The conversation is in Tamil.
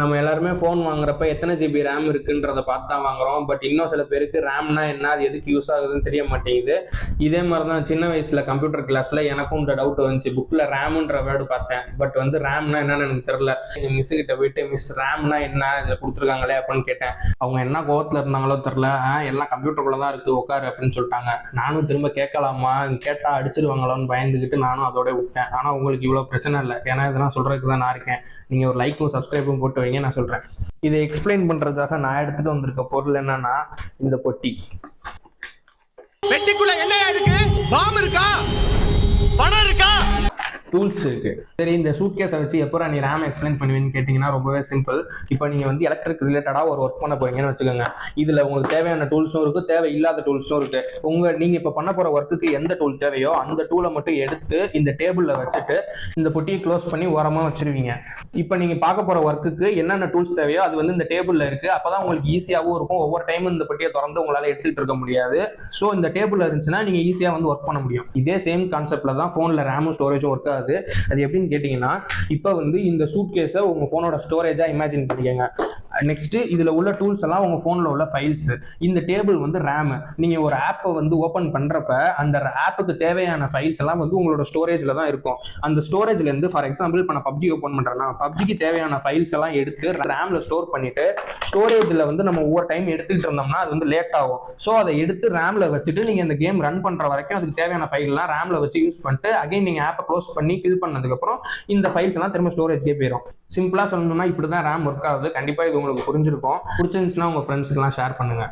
நம்ம எல்லாருமே ஃபோன் வாங்குறப்ப எத்தனை ஜிபி ரேம் இருக்குன்றத பார்த்து தான் வாங்குறோம். பட் இன்னும் சில பேருக்கு ரேம்னா என்ன அது எதுக்கு யூஸ் ஆகுதுன்னு தெரிய மாட்டேங்குது. இதே மாதிரி தான் சின்ன வயசுல கம்ப்யூட்டர் கிளாஸ்ல எனக்கும் இந்த டவுட் வந்துச்சு. புக்ல ரேம்ன்ற வேர்டு பார்த்தேன். பட் வந்து ரேம்னா என்னன்னு எனக்கு தெரியல. எங்க மிஸ் கிட்ட போயிட்டு மிஸ் ரேம்னா என்ன? இதுல கொடுத்துருக்காங்களே? அப்படின்னு கேட்டேன். அவங்க என்ன கோவத்துல இருந்தாங்களோ தெரியல. "ஆ, எல்லாம் கம்ப்யூட்டருக்குள்ளே தான் இருக்கு. உட்காரு அப்படின்னு சொல்லிட்டாங்க. நானும் திரும்ப கேட்கலாமா? கேட்டா அடிச்சிருவாங்களோன்னு பயந்துக்கிட்டு நானும் அதோட விட்டேன். ஆனா உங்களுக்கு இவ்வளவு பிரச்சனை இல்லை. ஏன்னா இதெல்லாம் சொல்றதுக்கு தான் நான் இருக்கேன். நீங்க ஒரு லைக்கும் சப்ஸ்கிரைபும் போட்டு வைங்க நான் சொல்றேன். இதை எக்ஸ்பிளைன் பண்றதுக்காக நான் எடுத்துட்டு வந்திருக்க பொருள் என்னன்னா இந்த பொட்டி. பெட்டிக்குள்ள என்ன இருக்கு? பாம் டூல்ஸ் இருக்கு. சரி இந்த சூட் கேஸை வச்சு எப்போ நீ ரேம் எக்ஸ்பிளைன் பண்ணுவீன்னு கேட்டிங்கன்னா ரொம்பவே சிம்பிள் இப்போ நீங்கள் வந்து எலக்ட்ரிக் ரிலேட்டடாக ஒரு ஒர்க் பண்ண போறீங்கன்னு வச்சுக்கோங்க. இதில் உங்களுக்கு தேவையான டூல்ஸும் இருக்கு தேவை இல்லாத டூல்ஸும் இருக்கு. உங்க நீங்க இப்போ பண்ண போற ஒர்க்குக்கு எந்த டூல் தேவையோ அந்த டூலை மட்டும் எடுத்து இந்த டேபிளில் வச்சுட்டு இந்த பொட்டியை க்ளோஸ் பண்ணி ஓரமாக வச்சிருவீங்க. இப்போ நீங்க பார்க்க போற ஒர்க்குக்கு என்னென்ன டூல்ஸ் தேவையோ அது வந்து இந்த டேபிளில் இருக்கு. அப்பதான் உங்களுக்கு ஈஸியாகவும் இருக்கும். ஒவ்வொரு டைமும் இந்த பொட்டியை திறந்து உங்களால எடுத்துட்டு இருக்க முடியாது. ஸோ இந்த டேபிள் இருந்துச்சுன்னா நீங்க ஈஸியாக வந்து ஒர்க் பண்ண முடியும். இதே சேம் கான்செப்ட்ல தான் ஃபோனில் ரேமும் ஸ்டோரேஜும் ஒர்க் ஆகுது அது எப்படின்னு கேட்டிங்கன்னா இப்போ வந்து இந்த சூட் கேஸை உங்க ஃபோனோட ஸ்டோரேஜா இமேஜின் பண்ணிக்கோங்க. நெக்ஸ்ட் இதில் உள்ள டூல்ஸ் எல்லாம் உங்கள் ஃபோனில் உள்ள ஃபைல்ஸ் இந்த டேபிள் வந்து ரேமு நீங்கள் ஒரு ஆப்பை வந்து ஓப்பன் பண்ணுறப்ப அந்த ஆப்புக்கு தேவையான ஃபைல்ஸ் எல்லாம் வந்து உங்களோட ஸ்டோரேஜில் தான் இருக்கும். அந்த ஸ்டோரேஜ்லேருந்து ஃபார் எக்ஸாம்பிள் இப்போ நான் பப்ஜி ஓப்பன் பண்ணுறேன்னா பப்ஜிக்கு தேவையான ஃபைல்ஸ் எல்லாம் எடுத்து ரேமில் ஸ்டோர் பண்ணிட்டு ஸ்டோரேஜில் வந்து நம்ம ஒவ்வொரு டைம் எடுத்துக்கிட்டு இருந்தோம்னா அது வந்து லேட் ஆகும். ஸோ அதை எடுத்து ரேமில் வச்சுட்டு நீங்கள் இந்த கேம் ரன் பண்ணுற வரைக்கும் அதுக்கு தேவையான ஃபைல்லாம் ரேமில் வச்சு யூஸ் பண்ணிட்டு அகைன் நீங்கள் ஆப்பை க்ளோஸ் பண்ணி கில் பண்ணதுக்கப்புறம் இந்த ஃபைல்ஸ் எல்லாம் திரும்ப ஸ்டோரேஜ்க்கே போயிடும் சிம்பிளாக சொல்லணும்னா இப்படி தான் ரேம் ஒர்க் ஆகுது. கண்டிப்பாக இது உங்களுக்கு புரிஞ்சிருக்கும். பிடிச்சிருந்துச்சுன்னா உங்கள் ஃப்ரெண்ட்ஸ்க்குலாம் ஷேர் பண்ணுங்க.